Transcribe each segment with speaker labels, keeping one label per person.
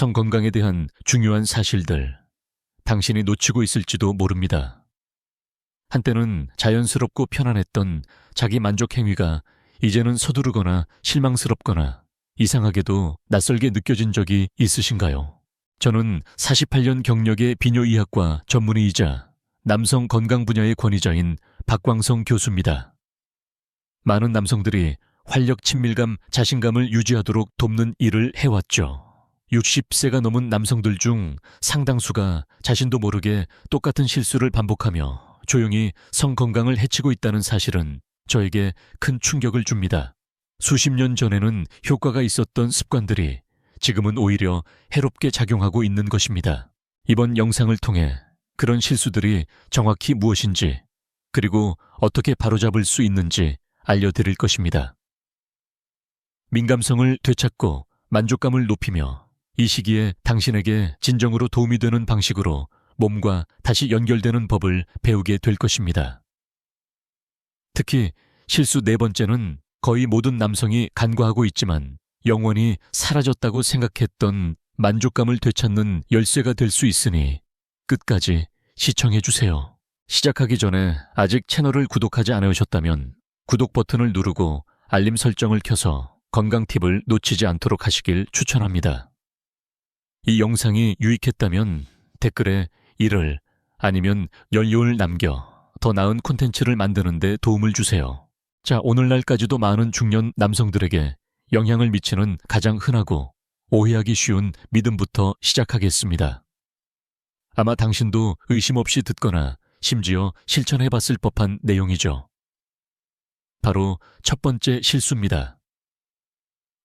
Speaker 1: 성 건강에 대한 중요한 사실들, 당신이 놓치고 있을지도 모릅니다. 한때는 자연스럽고 편안했던 자기 만족 행위가 이제는 서두르거나 실망스럽거나 이상하게도 낯설게 느껴진 적이 있으신가요? 저는 48년 경력의 비뇨의학과 전문의이자 남성 건강 분야의 권위자인 박광성 교수입니다. 많은 남성들이 활력 친밀감, 자신감을 유지하도록 돕는 일을 해왔죠. 60세가 넘은 남성들 중 상당수가 자신도 모르게 똑같은 실수를 반복하며 조용히 성 건강을 해치고 있다는 사실은 저에게 큰 충격을 줍니다. 수십 년 전에는 효과가 있었던 습관들이 지금은 오히려 해롭게 작용하고 있는 것입니다. 이번 영상을 통해 그런 실수들이 정확히 무엇인지 그리고 어떻게 바로잡을 수 있는지 알려드릴 것입니다. 민감성을 되찾고 만족감을 높이며 이 시기에 당신에게 진정으로 도움이 되는 방식으로 몸과 다시 연결되는 법을 배우게 될 것입니다. 특히 실수 네 번째는 거의 모든 남성이 간과하고 있지만 영원히 사라졌다고 생각했던 만족감을 되찾는 열쇠가 될 수 있으니 끝까지 시청해 주세요. 시작하기 전에 아직 채널을 구독하지 않으셨다면 구독 버튼을 누르고 알림 설정을 켜서 건강 팁을 놓치지 않도록 하시길 추천합니다. 이 영상이 유익했다면 댓글에 이를 아니면 연료를 남겨 더 나은 콘텐츠를 만드는데 도움을 주세요. 자, 오늘날까지도 많은 중년 남성들에게 영향을 미치는 가장 흔하고 오해하기 쉬운 믿음부터 시작하겠습니다. 아마 당신도 의심 없이 듣거나 심지어 실천해 봤을 법한 내용이죠. 바로 첫 번째 실수입니다.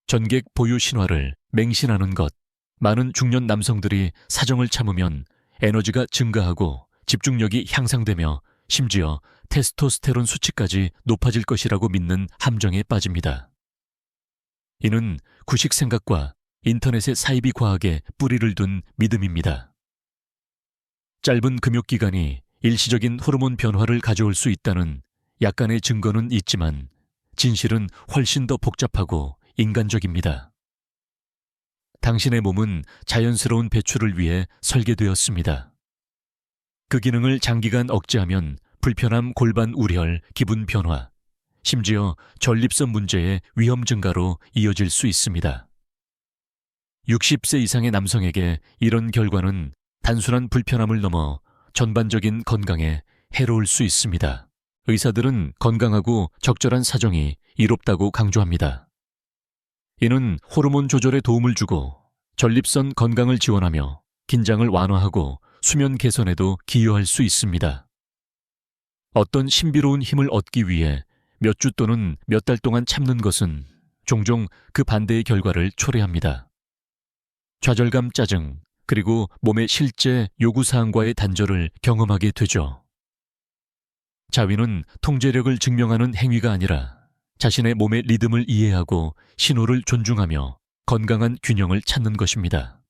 Speaker 1: 전객 보유 신화를 맹신하는 것. 많은 중년 남성들이 사정을 참으면 에너지가 증가하고 집중력이 향상되며 심지어 테스토스테론 수치까지 높아질 것이라고 믿는 함정에 빠집니다. 이는 구식 생각과 인터넷의 사이비 과학에 뿌리를 둔 믿음입니다. 짧은 금욕 기간이 일시적인 호르몬 변화를 가져올 수 있다는 약간의 증거는 있지만 진실은 훨씬 더 복잡하고 인간적입니다. 당신의 몸은 자연스러운 배출을 위해 설계되었습니다. 그 기능을 장기간 억제하면 불편함, 골반 우렬, 기분 변화, 심지어 전립선 문제의 위험 증가로 이어질 수 있습니다. 60세 이상의 남성에게 이런 결과는 단순한 불편함을 넘어 전반적인 건강에 해로울 수 있습니다. 의사들은 건강하고 적절한 사정이 이롭다고 강조합니다. 이는 호르몬 조절에 도움을 주고 전립선 건강을 지원하며 긴장을 완화하고 수면 개선에도 기여할 수 있습니다. 어떤 신비로운 힘을 얻기 위해 몇 주 또는 몇 달 동안 참는 것은 종종 그 반대의 결과를 초래합니다. 좌절감, 짜증, 그리고 몸의 실제 요구사항과의 단절을 경험하게 되죠. 자위는 통제력을 증명하는 행위가 아니라 자신의 몸의 리듬을 이해하고 신호를 존중하며 건강한 균형을 찾는 것입니다.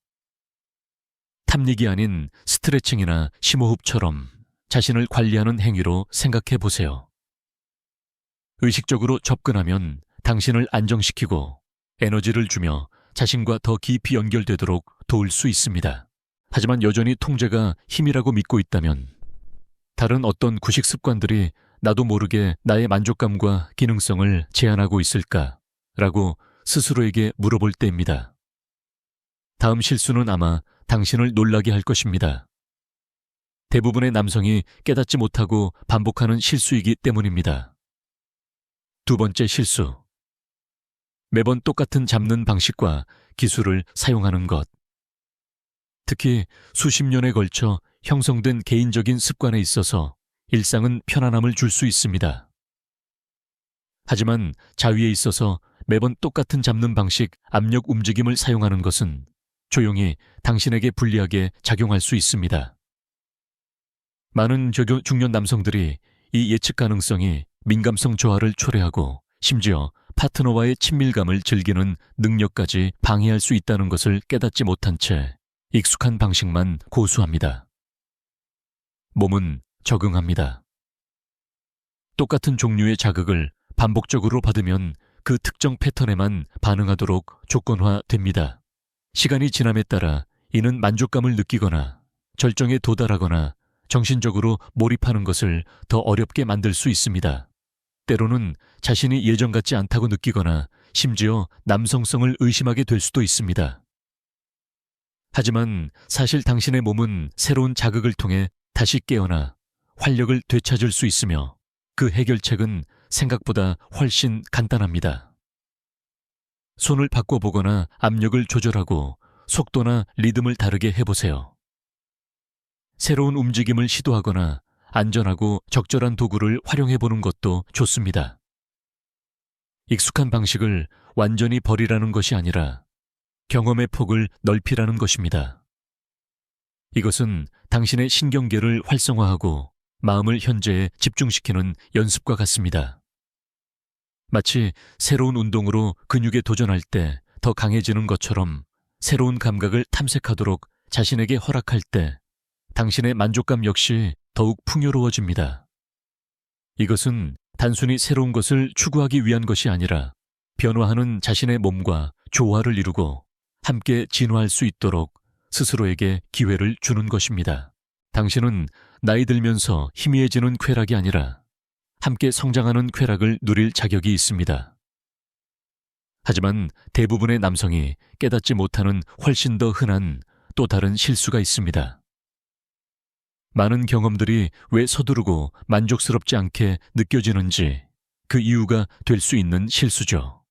Speaker 1: 탐닉이 아닌 스트레칭이나 심호흡처럼 자신을 관리하는 행위로 생각해 보세요. 의식적으로 접근하면 당신을 안정시키고 에너지를 주며 자신과 더 깊이 연결되도록 도울 수 있습니다. 하지만 여전히 통제가 힘이라고 믿고 있다면 다른 어떤 구식 습관들이 나도 모르게 나의 만족감과 기능성을 제한하고 있을까? 라고 스스로에게 물어볼 때입니다. 다음 실수는 아마 당신을 놀라게 할 것입니다. 대부분의 남성이 깨닫지 못하고 반복하는 실수이기 때문입니다. 두 번째 실수. 매번 똑같은 잡는 방식과 기술을 사용하는 것. 특히 수십 년에 걸쳐 형성된 개인적인 습관에 있어서 일상은 편안함을 줄 수 있습니다. 하지만 자위에 있어서 매번 똑같은 잡는 방식, 압력 움직임을 사용하는 것은 조용히 당신에게 불리하게 작용할 수 있습니다. 많은 중년 남성들이 이 예측 가능성이 민감성 저하를 초래하고 심지어 파트너와의 친밀감을 즐기는 능력까지 방해할 수 있다는 것을 깨닫지 못한 채 익숙한 방식만 고수합니다. 몸은 적응합니다. 똑같은 종류의 자극을 반복적으로 받으면 그 특정 패턴에만 반응하도록 조건화됩니다. 시간이 지남에 따라 이는 만족감을 느끼거나 절정에 도달하거나 정신적으로 몰입하는 것을 더 어렵게 만들 수 있습니다. 때로는 자신이 예전 같지 않다고 느끼거나 심지어 남성성을 의심하게 될 수도 있습니다. 하지만 사실 당신의 몸은 새로운 자극을 통해 다시 깨어나 활력을 되찾을 수 있으며 그 해결책은 생각보다 훨씬 간단합니다. 손을 바꿔보거나 압력을 조절하고 속도나 리듬을 다르게 해보세요. 새로운 움직임을 시도하거나 안전하고 적절한 도구를 활용해보는 것도 좋습니다. 익숙한 방식을 완전히 버리라는 것이 아니라 경험의 폭을 넓히라는 것입니다. 이것은 당신의 신경계를 활성화하고 마음을 현재에 집중시키는 연습과 같습니다. 마치 새로운 운동으로 근육에 도전할 때 더 강해지는 것처럼 새로운 감각을 탐색하도록 자신에게 허락할 때 당신의 만족감 역시 더욱 풍요로워집니다. 이것은 단순히 새로운 것을 추구하기 위한 것이 아니라 변화하는 자신의 몸과 조화를 이루고 함께 진화할 수 있도록 스스로에게 기회를 주는 것입니다. 당신은 나이 들면서 희미해지는 쾌락이 아니라 함께 성장하는 쾌락을 누릴 자격이 있습니다. 하지만 대부분의 남성이 깨닫지 못하는 훨씬 더 흔한 또 다른 실수가 있습니다. 많은 경험들이 왜 서두르고 만족스럽지 않게 느껴지는지 그 이유가 될 수 있는 실수죠.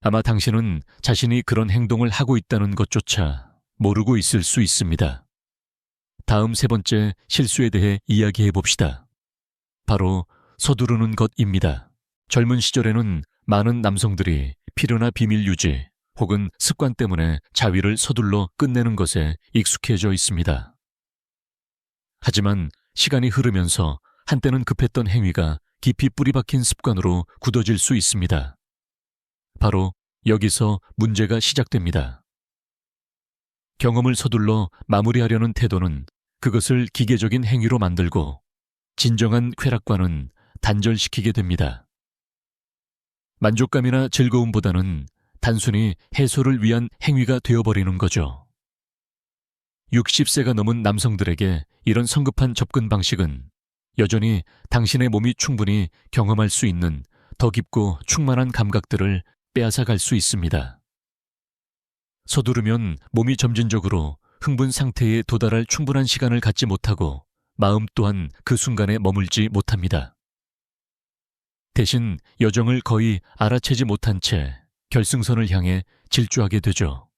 Speaker 1: 아마 당신은 자신이 그런 행동을 하고 있다는 것조차 모르고 있을 수 있습니다. 다음 세 번째 실수에 대해 이야기해 봅시다. 바로 서두르는 것입니다. 젊은 시절에는 많은 남성들이 필요나 비밀 유지 혹은 습관 때문에 자위를 서둘러 끝내는 것에 익숙해져 있습니다. 하지만 시간이 흐르면서 한때는 급했던 행위가 깊이 뿌리 박힌 습관으로 굳어질 수 있습니다. 바로 여기서 문제가 시작됩니다. 경험을 서둘러 마무리하려는 태도는 그것을 기계적인 행위로 만들고 진정한 쾌락과는 단절시키게 됩니다. 만족감이나 즐거움보다는 단순히 해소를 위한 행위가 되어버리는 거죠. 60세가 넘은 남성들에게 이런 성급한 접근 방식은 여전히 당신의 몸이 충분히 경험할 수 있는 더 깊고 충만한 감각들을 빼앗아 갈 수 있습니다. 서두르면 몸이 점진적으로 흥분 상태에 도달할 충분한 시간을 갖지 못하고 마음 또한 그 순간에 머물지 못합니다. 대신 여정을 거의 알아채지 못한 채 결승선을 향해 질주하게 되죠.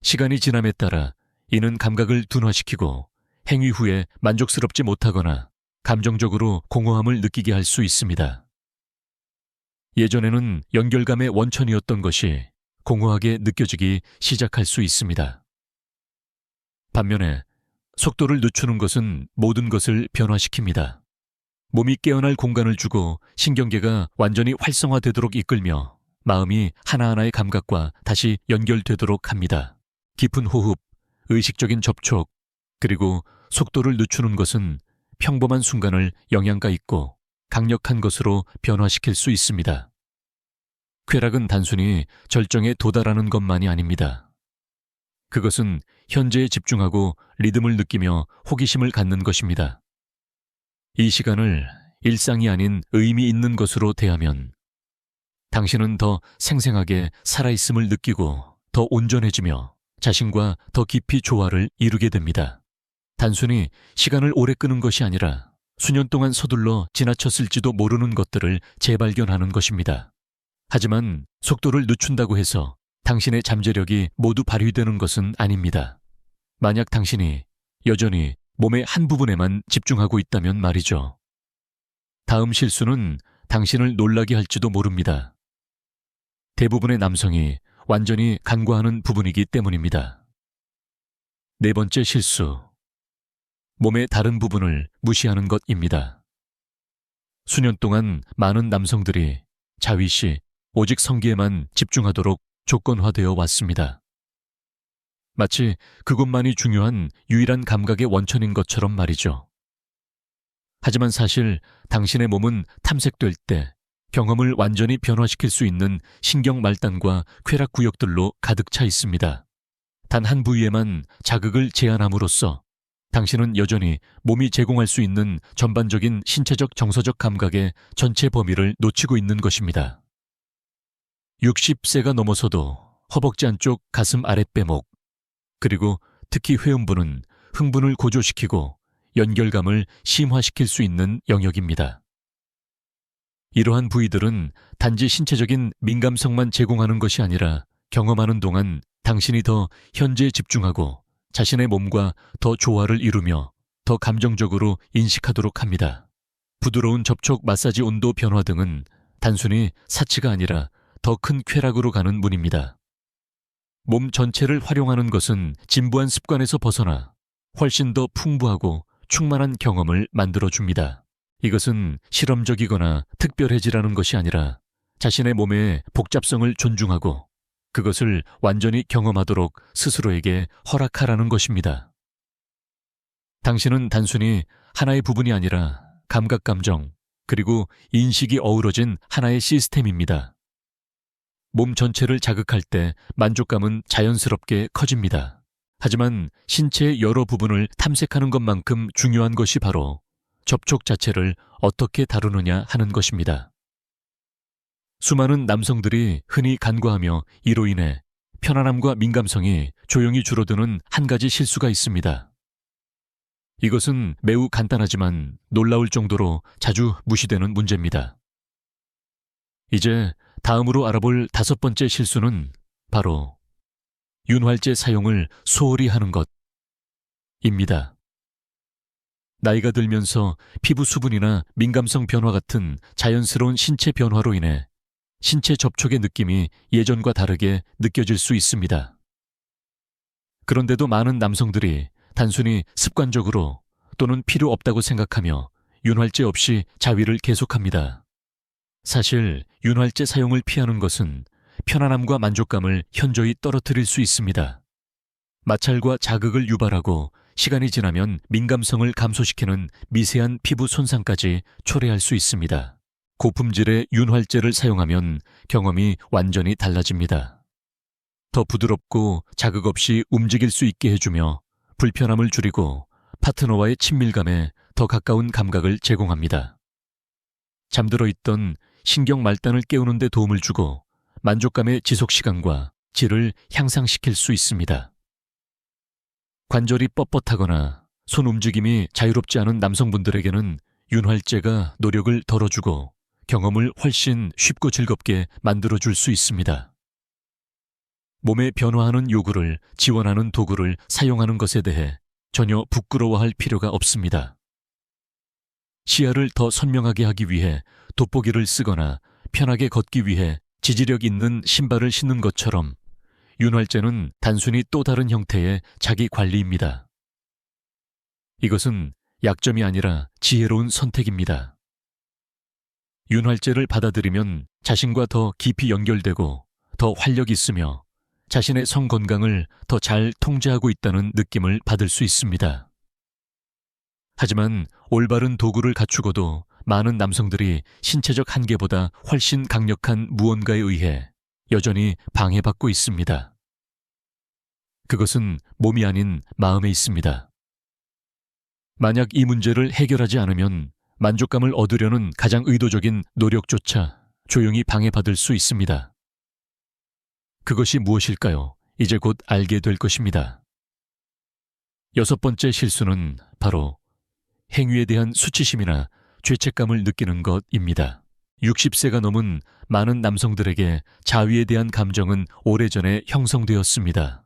Speaker 1: 시간이 지남에 따라 이는 감각을 둔화시키고 행위 후에 만족스럽지 못하거나 감정적으로 공허함을 느끼게 할 수 있습니다. 예전에는 연결감의 원천이었던 것이 공허하게 느껴지기 시작할 수 있습니다. 반면에 속도를 늦추는 것은 모든 것을 변화시킵니다. 몸이 깨어날 공간을 주고 신경계가 완전히 활성화되도록 이끌며 마음이 하나하나의 감각과 다시 연결되도록 합니다. 깊은 호흡, 의식적인 접촉, 그리고 속도를 늦추는 것은 평범한 순간을 영향가 있고 강력한 것으로 변화시킬 수 있습니다. 쾌락은 단순히 절정에 도달하는 것만이 아닙니다. 그것은 현재에 집중하고 리듬을 느끼며 호기심을 갖는 것입니다. 이 시간을 일상이 아닌 의미 있는 것으로 대하면 당신은 더 생생하게 살아있음을 느끼고 더 온전해지며 자신과 더 깊이 조화를 이루게 됩니다. 단순히 시간을 오래 끄는 것이 아니라 수년 동안 서둘러 지나쳤을지도 모르는 것들을 재발견하는 것입니다. 하지만 속도를 늦춘다고 해서 당신의 잠재력이 모두 발휘되는 것은 아닙니다. 만약 당신이 여전히 몸의 한 부분에만 집중하고 있다면 말이죠. 다음 실수는 당신을 놀라게 할지도 모릅니다. 대부분의 남성이 완전히 간과하는 부분이기 때문입니다. 네 번째 실수. 몸의 다른 부분을 무시하는 것입니다. 수년 동안 많은 남성들이 자위 시 오직 성기에만 집중하도록 조건화되어 왔습니다. 마치 그것만이 중요한 유일한 감각의 원천인 것처럼 말이죠. 하지만 사실 당신의 몸은 탐색될 때 경험을 완전히 변화시킬 수 있는 신경 말단과 쾌락 구역들로 가득 차 있습니다. 단 한 부위에만 자극을 제한함으로써 당신은 여전히 몸이 제공할 수 있는 전반적인 신체적 정서적 감각의 전체 범위를 놓치고 있는 것입니다. 60세가 넘어서도 허벅지 안쪽 가슴 아랫배목, 그리고 특히 회음부는 흥분을 고조시키고 연결감을 심화시킬 수 있는 영역입니다. 이러한 부위들은 단지 신체적인 민감성만 제공하는 것이 아니라 경험하는 동안 당신이 더 현재에 집중하고 자신의 몸과 더 조화를 이루며 더 감정적으로 인식하도록 합니다. 부드러운 접촉 마사지 온도 변화 등은 단순히 사치가 아니라 더 큰 쾌락으로 가는 문입니다. 몸 전체를 활용하는 것은 진부한 습관에서 벗어나 훨씬 더 풍부하고 충만한 경험을 만들어 줍니다. 이것은 실험적이거나 특별해지라는 것이 아니라 자신의 몸의 복잡성을 존중하고 그것을 완전히 경험하도록 스스로에게 허락하라는 것입니다. 당신은 단순히 하나의 부분이 아니라 감각 감정, 그리고 인식이 어우러진 하나의 시스템입니다. 몸 전체를 자극할 때 만족감은 자연스럽게 커집니다. 하지만 신체의 여러 부분을 탐색하는 것만큼 중요한 것이 바로 접촉 자체를 어떻게 다루느냐 하는 것입니다. 수많은 남성들이 흔히 간과하며 이로 인해 편안함과 민감성이 조용히 줄어드는 한 가지 실수가 있습니다. 이것은 매우 간단하지만 놀라울 정도로 자주 무시되는 문제입니다. 이제 다음으로 알아볼 다섯 번째 실수는 바로 윤활제 사용을 소홀히 하는 것입니다. 나이가 들면서 피부 수분이나 민감성 변화 같은 자연스러운 신체 변화로 인해 신체 접촉의 느낌이 예전과 다르게 느껴질 수 있습니다. 그런데도 많은 남성들이 단순히 습관적으로 또는 필요 없다고 생각하며 윤활제 없이 자위를 계속합니다. 사실 윤활제 사용을 피하는 것은 편안함과 만족감을 현저히 떨어뜨릴 수 있습니다. 마찰과 자극을 유발하고 시간이 지나면 민감성을 감소시키는 미세한 피부 손상까지 초래할 수 있습니다. 고품질의 윤활제를 사용하면 경험이 완전히 달라집니다. 더 부드럽고 자극 없이 움직일 수 있게 해주며 불편함을 줄이고 파트너와의 친밀감에 더 가까운 감각을 제공합니다. 잠들어 있던 신경 말단을 깨우는 데 도움을 주고 만족감의 지속 시간과 질을 향상시킬 수 있습니다. 관절이 뻣뻣하거나 손 움직임이 자유롭지 않은 남성분들에게는 윤활제가 노력을 덜어주고 경험을 훨씬 쉽고 즐겁게 만들어줄 수 있습니다. 몸에 변화하는 요구를 지원하는 도구를 사용하는 것에 대해 전혀 부끄러워할 필요가 없습니다. 시야를 더 선명하게 하기 위해 돋보기를 쓰거나 편하게 걷기 위해 지지력 있는 신발을 신는 것처럼 윤활제는 단순히 또 다른 형태의 자기 관리입니다. 이것은 약점이 아니라 지혜로운 선택입니다. 윤활제를 받아들이면 자신과 더 깊이 연결되고 더 활력 있으며 자신의 성 건강을 더 잘 통제하고 있다는 느낌을 받을 수 있습니다. 하지만 올바른 도구를 갖추고도 많은 남성들이 신체적 한계보다 훨씬 강력한 무언가에 의해 여전히 방해받고 있습니다. 그것은 몸이 아닌 마음에 있습니다. 만약 이 문제를 해결하지 않으면 만족감을 얻으려는 가장 의도적인 노력조차 조용히 방해받을 수 있습니다. 그것이 무엇일까요? 이제 곧 알게 될 것입니다. 여섯 번째 실수는 바로 행위에 대한 수치심이나 죄책감을 느끼는 것입니다. 60세가 넘은 많은 남성들에게 자위에 대한 감정은 오래전에 형성되었습니다.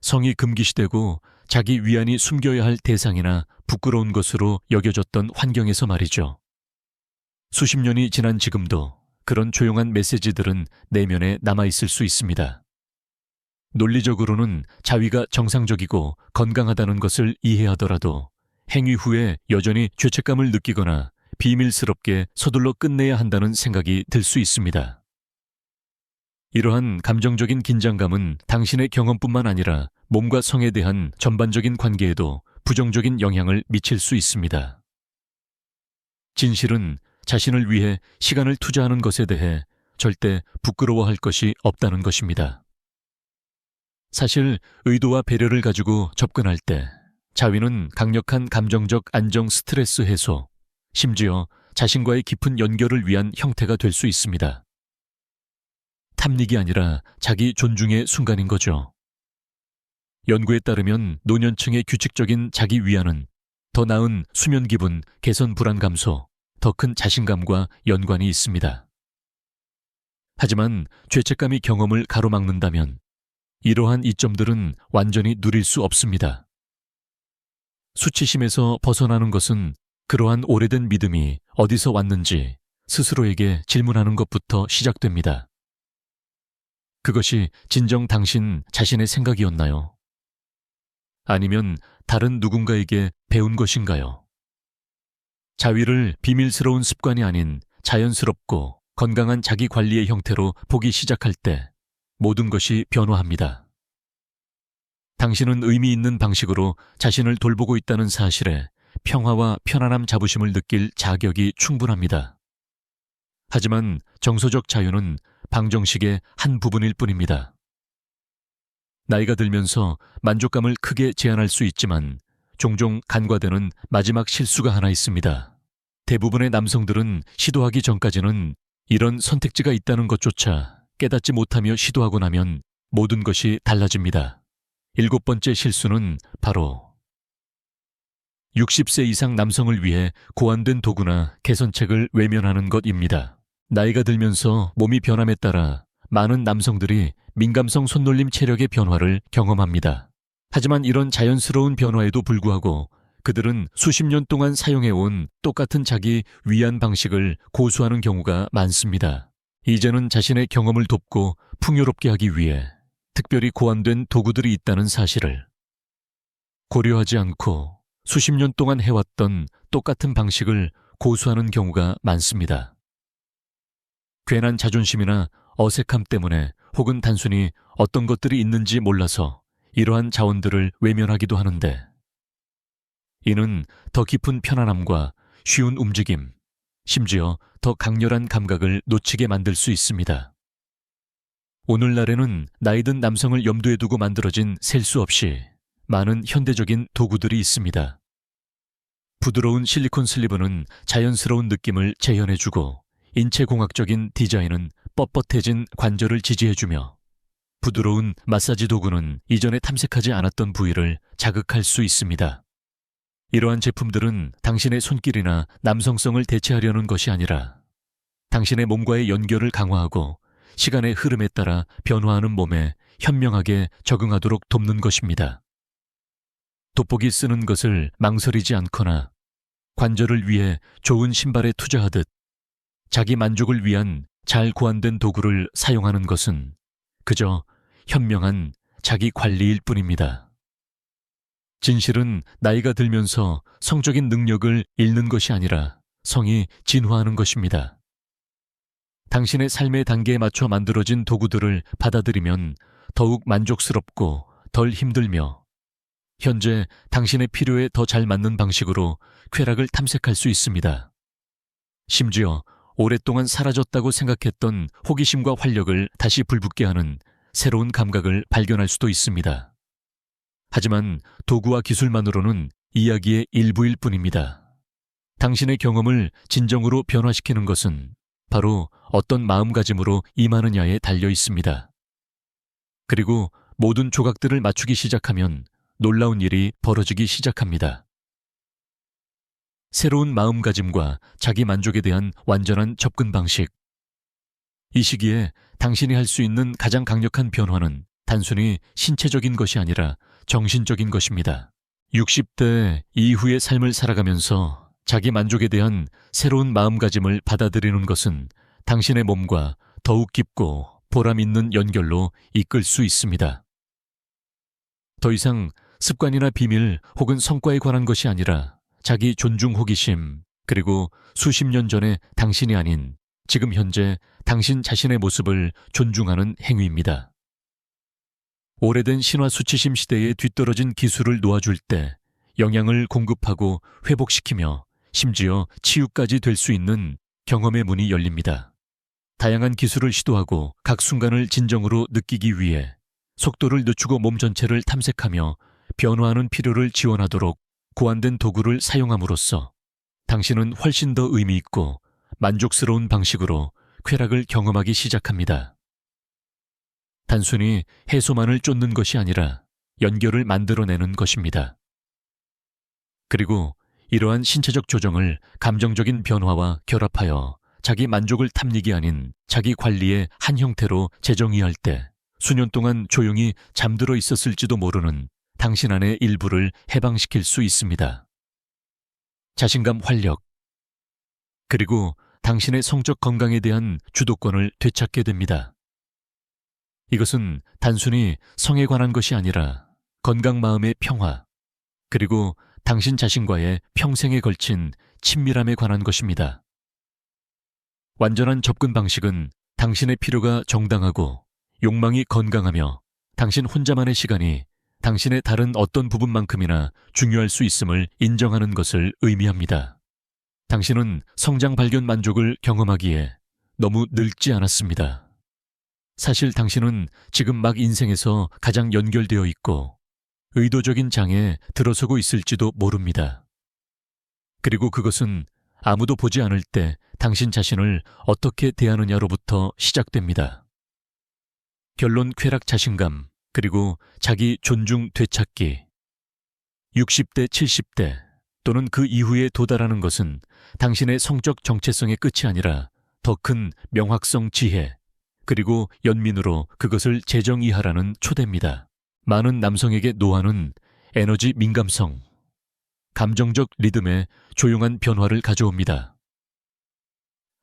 Speaker 1: 성이 금기시되고 자기 위안이 숨겨야 할 대상이나 부끄러운 것으로 여겨졌던 환경에서 말이죠. 수십 년이 지난 지금도 그런 조용한 메시지들은 내면에 남아있을 수 있습니다. 논리적으로는 자위가 정상적이고 건강하다는 것을 이해하더라도 행위 후에 여전히 죄책감을 느끼거나 비밀스럽게 서둘러 끝내야 한다는 생각이 들 수 있습니다. 이러한 감정적인 긴장감은 당신의 경험뿐만 아니라 몸과 성에 대한 전반적인 관계에도 부정적인 영향을 미칠 수 있습니다. 진실은 자신을 위해 시간을 투자하는 것에 대해 절대 부끄러워할 것이 없다는 것입니다. 사실 의도와 배려를 가지고 접근할 때 자위는 강력한 감정적 안정 스트레스 해소, 심지어 자신과의 깊은 연결을 위한 형태가 될 수 있습니다. 탐닉이 아니라 자기 존중의 순간인 거죠. 연구에 따르면 노년층의 규칙적인 자기 위안은 더 나은 수면 기분, 개선 불안 감소, 더 큰 자신감과 연관이 있습니다. 하지만 죄책감이 경험을 가로막는다면 이러한 이점들은 완전히 누릴 수 없습니다. 수치심에서 벗어나는 것은 그러한 오래된 믿음이 어디서 왔는지 스스로에게 질문하는 것부터 시작됩니다. 그것이 진정 당신 자신의 생각이었나요? 아니면 다른 누군가에게 배운 것인가요? 자위를 비밀스러운 습관이 아닌 자연스럽고 건강한 자기 관리의 형태로 보기 시작할 때 모든 것이 변화합니다. 당신은 의미 있는 방식으로 자신을 돌보고 있다는 사실에 평화와 편안함 자부심을 느낄 자격이 충분합니다. 하지만 정서적 자유는 방정식의 한 부분일 뿐입니다. 나이가 들면서 만족감을 크게 제한할 수 있지만 종종 간과되는 마지막 실수가 하나 있습니다. 대부분의 남성들은 시도하기 전까지는 이런 선택지가 있다는 것조차 깨닫지 못하며 시도하고 나면 모든 것이 달라집니다. 일곱 번째 실수는 바로 60세 이상 남성을 위해 고안된 도구나 개선책을 외면하는 것입니다. 나이가 들면서 몸이 변함에 따라 많은 남성들이 민감성 손놀림 체력의 변화를 경험합니다. 하지만 이런 자연스러운 변화에도 불구하고 그들은 수십 년 동안 사용해온 똑같은 자기 위안 방식을 고수하는 경우가 많습니다. 이제는 자신의 경험을 돕고 풍요롭게 하기 위해 특별히 고안된 도구들이 있다는 사실을 고려하지 않고 수십 년 동안 해왔던 똑같은 방식을 고수하는 경우가 많습니다. 괜한 자존심이나 어색함 때문에 혹은 단순히 어떤 것들이 있는지 몰라서 이러한 자원들을 외면하기도 하는데 이는 더 깊은 편안함과 쉬운 움직임, 심지어 더 강렬한 감각을 놓치게 만들 수 있습니다. 오늘날에는 나이든 남성을 염두에 두고 만들어진 셀 수 없이 많은 현대적인 도구들이 있습니다. 부드러운 실리콘 슬리브는 자연스러운 느낌을 재현해주고 인체공학적인 디자인은 뻣뻣해진 관절을 지지해주며 부드러운 마사지 도구는 이전에 탐색하지 않았던 부위를 자극할 수 있습니다. 이러한 제품들은 당신의 손길이나 남성성을 대체하려는 것이 아니라 당신의 몸과의 연결을 강화하고 시간의 흐름에 따라 변화하는 몸에 현명하게 적응하도록 돕는 것입니다. 돋보기 쓰는 것을 망설이지 않거나 관절을 위해 좋은 신발에 투자하듯 자기 만족을 위한 잘 고안된 도구를 사용하는 것은 그저 현명한 자기 관리일 뿐입니다. 진실은 나이가 들면서 성적인 능력을 잃는 것이 아니라 성이 진화하는 것입니다. 당신의 삶의 단계에 맞춰 만들어진 도구들을 받아들이면 더욱 만족스럽고 덜 힘들며 현재 당신의 필요에 더 잘 맞는 방식으로 쾌락을 탐색할 수 있습니다. 심지어 오랫동안 사라졌다고 생각했던 호기심과 활력을 다시 불붙게 하는 새로운 감각을 발견할 수도 있습니다. 하지만 도구와 기술만으로는 이야기의 일부일 뿐입니다. 당신의 경험을 진정으로 변화시키는 것은 바로 어떤 마음가짐으로 임하느냐에 달려 있습니다. 그리고 모든 조각들을 맞추기 시작하면 놀라운 일이 벌어지기 시작합니다. 새로운 마음가짐과 자기 만족에 대한 완전한 접근 방식. 이 시기에 당신이 할 수 있는 가장 강력한 변화는 단순히 신체적인 것이 아니라 정신적인 것입니다. 60대 이후의 삶을 살아가면서 자기 만족에 대한 새로운 마음가짐을 받아들이는 것은 당신의 몸과 더욱 깊고 보람 있는 연결로 이끌 수 있습니다. 더 이상 습관이나 비밀 혹은 성과에 관한 것이 아니라 자기 존중 호기심, 그리고 수십 년 전에 당신이 아닌 지금 현재 당신 자신의 모습을 존중하는 행위입니다. 오래된 신화 수치심 시대에 뒤떨어진 기술을 놓아줄 때 영양을 공급하고 회복시키며 심지어 치유까지 될 수 있는 경험의 문이 열립니다. 다양한 기술을 시도하고 각 순간을 진정으로 느끼기 위해 속도를 늦추고 몸 전체를 탐색하며 변화하는 필요를 지원하도록 고안된 도구를 사용함으로써 당신은 훨씬 더 의미 있고 만족스러운 방식으로 쾌락을 경험하기 시작합니다. 단순히 해소만을 쫓는 것이 아니라 연결을 만들어내는 것입니다. 그리고 이러한 신체적 조정을 감정적인 변화와 결합하여 자기 만족을 탐닉이 아닌 자기 관리의 한 형태로 재정의할 때 수년 동안 조용히 잠들어 있었을지도 모르는 당신 안의 일부를 해방시킬 수 있습니다. 자신감 활력 그리고 당신의 성적 건강에 대한 주도권을 되찾게 됩니다. 이것은 단순히 성에 관한 것이 아니라 건강 마음의 평화, 그리고 당신 자신과의 평생에 걸친 친밀함에 관한 것입니다. 완전한 접근 방식은 당신의 필요가 정당하고 욕망이 건강하며 당신 혼자만의 시간이 당신의 다른 어떤 부분만큼이나 중요할 수 있음을 인정하는 것을 의미합니다. 당신은 성장 발견 만족을 경험하기에 너무 늙지 않았습니다. 사실 당신은 지금 막 인생에서 가장 연결되어 있고 의도적인 장에 들어서고 있을지도 모릅니다. 그리고 그것은 아무도 보지 않을 때 당신 자신을 어떻게 대하느냐로부터 시작됩니다. 결론 쾌락 자신감, 그리고 자기 존중 되찾기. 60대, 70대 또는 그 이후에 도달하는 것은 당신의 성적 정체성의 끝이 아니라 더 큰 명확성 지혜, 그리고 연민으로 그것을 재정의하라는 초대입니다. 많은 남성에게 노화는 에너지 민감성, 감정적 리듬에 조용한 변화를 가져옵니다.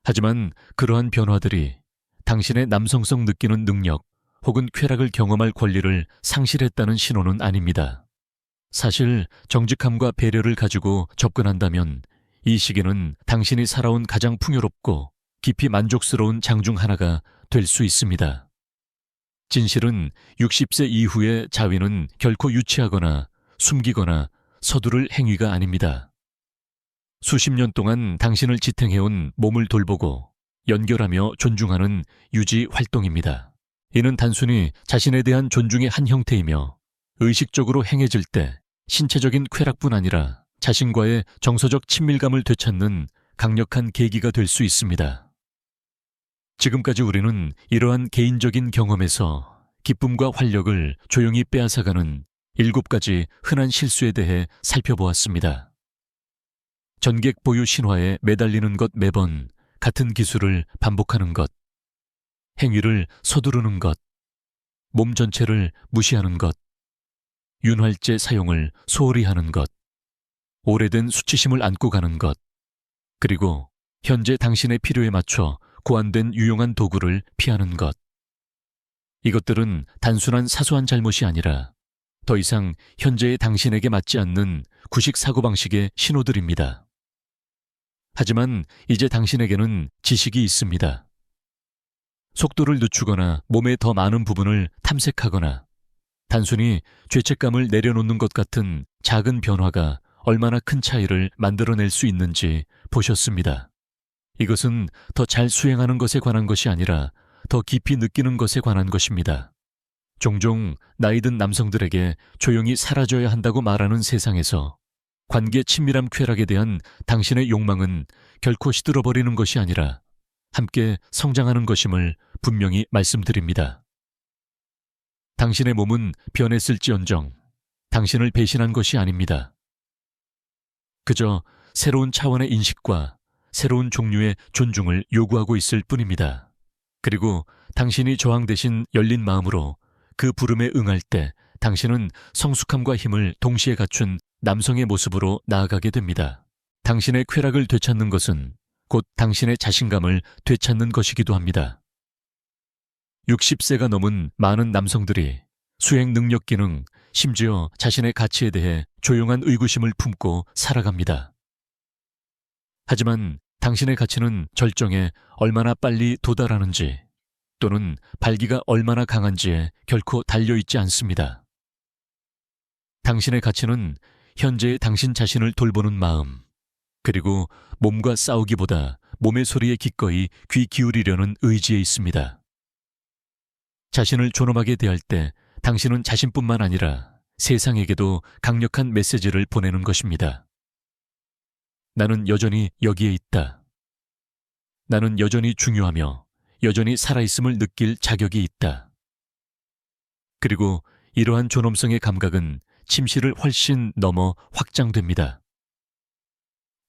Speaker 1: 하지만 그러한 변화들이 당신의 남성성 느끼는 능력 혹은 쾌락을 경험할 권리를 상실했다는 신호는 아닙니다. 사실 정직함과 배려를 가지고 접근한다면 이 시기는 당신이 살아온 가장 풍요롭고 깊이 만족스러운 장 중 하나가 될 수 있습니다. 진실은 60세 이후의 자위는 결코 유치하거나 숨기거나 서두를 행위가 아닙니다. 수십 년 동안 당신을 지탱해온 몸을 돌보고 연결하며 존중하는 유지 활동입니다. 이는 단순히 자신에 대한 존중의 한 형태이며 의식적으로 행해질 때 신체적인 쾌락뿐 아니라 자신과의 정서적 친밀감을 되찾는 강력한 계기가 될 수 있습니다. 지금까지 우리는 이러한 개인적인 경험에서 기쁨과 활력을 조용히 빼앗아가는 일곱 가지 흔한 실수에 대해 살펴보았습니다. 전객 보유 신화에 매달리는 것 매번 같은 기술을 반복하는 것, 행위를 서두르는 것, 몸 전체를 무시하는 것, 윤활제 사용을 소홀히 하는 것, 오래된 수치심을 안고 가는 것, 그리고 현재 당신의 필요에 맞춰 고안된 유용한 도구를 피하는 것. 이것들은 단순한 사소한 잘못이 아니라 더 이상 현재의 당신에게 맞지 않는 구식 사고방식의 신호들입니다. 하지만 이제 당신에게는 지식이 있습니다. 속도를 늦추거나 몸의 더 많은 부분을 탐색하거나 단순히 죄책감을 내려놓는 것 같은 작은 변화가 얼마나 큰 차이를 만들어낼 수 있는지 보셨습니다. 이것은 더 잘 수행하는 것에 관한 것이 아니라 더 깊이 느끼는 것에 관한 것입니다. 종종 나이든 남성들에게 조용히 사라져야 한다고 말하는 세상에서 관계 친밀함 쾌락에 대한 당신의 욕망은 결코 시들어버리는 것이 아니라 함께 성장하는 것임을 분명히 말씀드립니다. 당신의 몸은 변했을지언정 당신을 배신한 것이 아닙니다. 그저 새로운 차원의 인식과 새로운 종류의 존중을 요구하고 있을 뿐입니다. 그리고 당신이 저항 대신 열린 마음으로 그 부름에 응할 때 당신은 성숙함과 힘을 동시에 갖춘 남성의 모습으로 나아가게 됩니다. 당신의 쾌락을 되찾는 것은 곧 당신의 자신감을 되찾는 것이기도 합니다. 60세가 넘은 많은 남성들이 수행 능력 기능, 심지어 자신의 가치에 대해 조용한 의구심을 품고 살아갑니다. 하지만 당신의 가치는 절정에 얼마나 빨리 도달하는지 또는 발기가 얼마나 강한지에 결코 달려있지 않습니다. 당신의 가치는 현재의 당신 자신을 돌보는 마음, 그리고 몸과 싸우기보다 몸의 소리에 기꺼이 귀 기울이려는 의지에 있습니다. 자신을 존엄하게 대할 때 당신은 자신뿐만 아니라 세상에게도 강력한 메시지를 보내는 것입니다. 나는 여전히 여기에 있다. 나는 여전히 중요하며 여전히 살아있음을 느낄 자격이 있다. 그리고 이러한 존엄성의 감각은 침실을 훨씬 넘어 확장됩니다.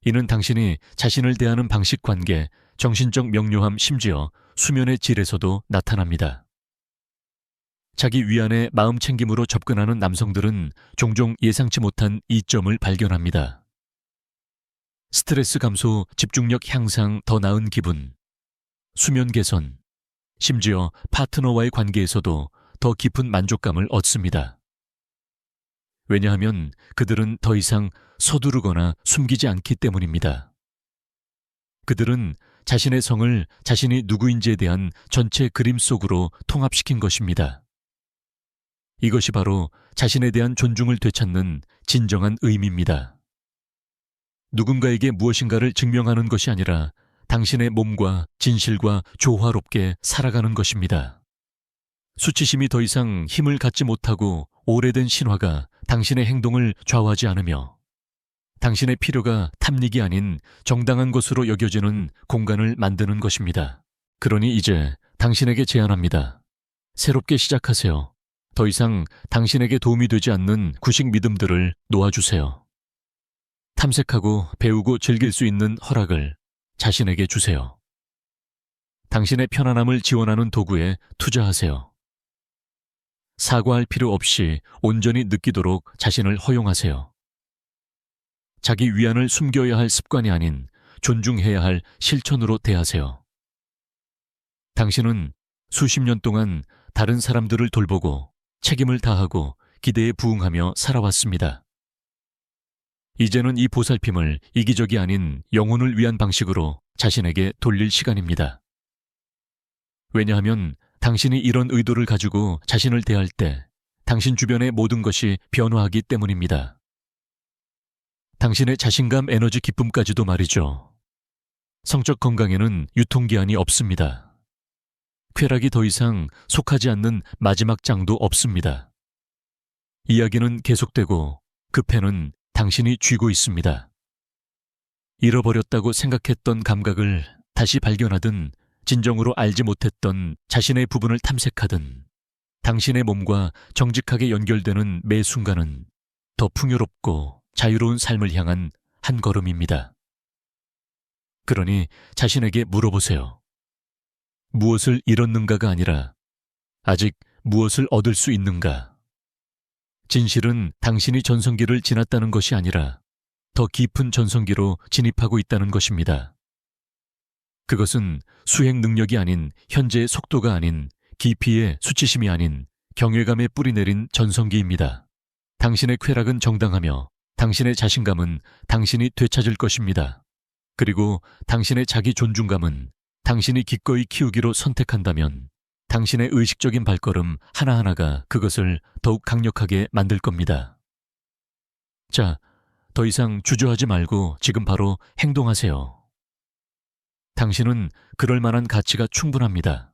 Speaker 1: 이는 당신이 자신을 대하는 방식 관계, 정신적 명료함 심지어 수면의 질에서도 나타납니다. 자기 위안에 마음 챙김으로 접근하는 남성들은 종종 예상치 못한 이점을 발견합니다. 스트레스 감소, 집중력 향상, 더 나은 기분, 수면 개선, 심지어 파트너와의 관계에서도 더 깊은 만족감을 얻습니다. 왜냐하면 그들은 더 이상 서두르거나 숨기지 않기 때문입니다. 그들은 자신의 성을 자신이 누구인지에 대한 전체 그림 속으로 통합시킨 것입니다. 이것이 바로 자신에 대한 존중을 되찾는 진정한 의미입니다. 누군가에게 무엇인가를 증명하는 것이 아니라 당신의 몸과 진실과 조화롭게 살아가는 것입니다. 수치심이 더 이상 힘을 갖지 못하고 오래된 신화가 당신의 행동을 좌우하지 않으며 당신의 필요가 탐닉이 아닌 정당한 것으로 여겨지는 공간을 만드는 것입니다. 그러니 이제 당신에게 제안합니다. 새롭게 시작하세요. 더 이상 당신에게 도움이 되지 않는 구식 믿음들을 놓아주세요. 탐색하고 배우고 즐길 수 있는 허락을 자신에게 주세요. 당신의 편안함을 지원하는 도구에 투자하세요. 사과할 필요 없이 온전히 느끼도록 자신을 허용하세요. 자기 위안을 숨겨야 할 습관이 아닌 존중해야 할 실천으로 대하세요. 당신은 수십 년 동안 다른 사람들을 돌보고 책임을 다하고 기대에 부응하며 살아왔습니다. 이제는 이 보살핌을 이기적이 아닌 영혼을 위한 방식으로 자신에게 돌릴 시간입니다. 왜냐하면 당신이 이런 의도를 가지고 자신을 대할 때 당신 주변의 모든 것이 변화하기 때문입니다. 당신의 자신감, 에너지, 기쁨까지도 말이죠. 성적 건강에는 유통기한이 없습니다. 쾌락이 더 이상 속하지 않는 마지막 장도 없습니다. 이야기는 계속되고 그 패는 당신이 쥐고 있습니다. 잃어버렸다고 생각했던 감각을 다시 발견하든 진정으로 알지 못했던 자신의 부분을 탐색하든 당신의 몸과 정직하게 연결되는 매 순간은 더 풍요롭고 자유로운 삶을 향한 한 걸음입니다. 그러니 자신에게 물어보세요. 무엇을 잃었는가가 아니라 아직 무엇을 얻을 수 있는가? 진실은 당신이 전성기를 지났다는 것이 아니라 더 깊은 전성기로 진입하고 있다는 것입니다. 그것은 수행 능력이 아닌 현재의 속도가 아닌 깊이의 수치심이 아닌 경외감에 뿌리내린 전성기입니다. 당신의 쾌락은 정당하며 당신의 자신감은 당신이 되찾을 것입니다. 그리고 당신의 자기 존중감은 당신이 기꺼이 키우기로 선택한다면 당신의 의식적인 발걸음 하나하나가 그것을 더욱 강력하게 만들 겁니다. 자, 더 이상 주저하지 말고 지금 바로 행동하세요. 당신은 그럴 만한 가치가 충분합니다.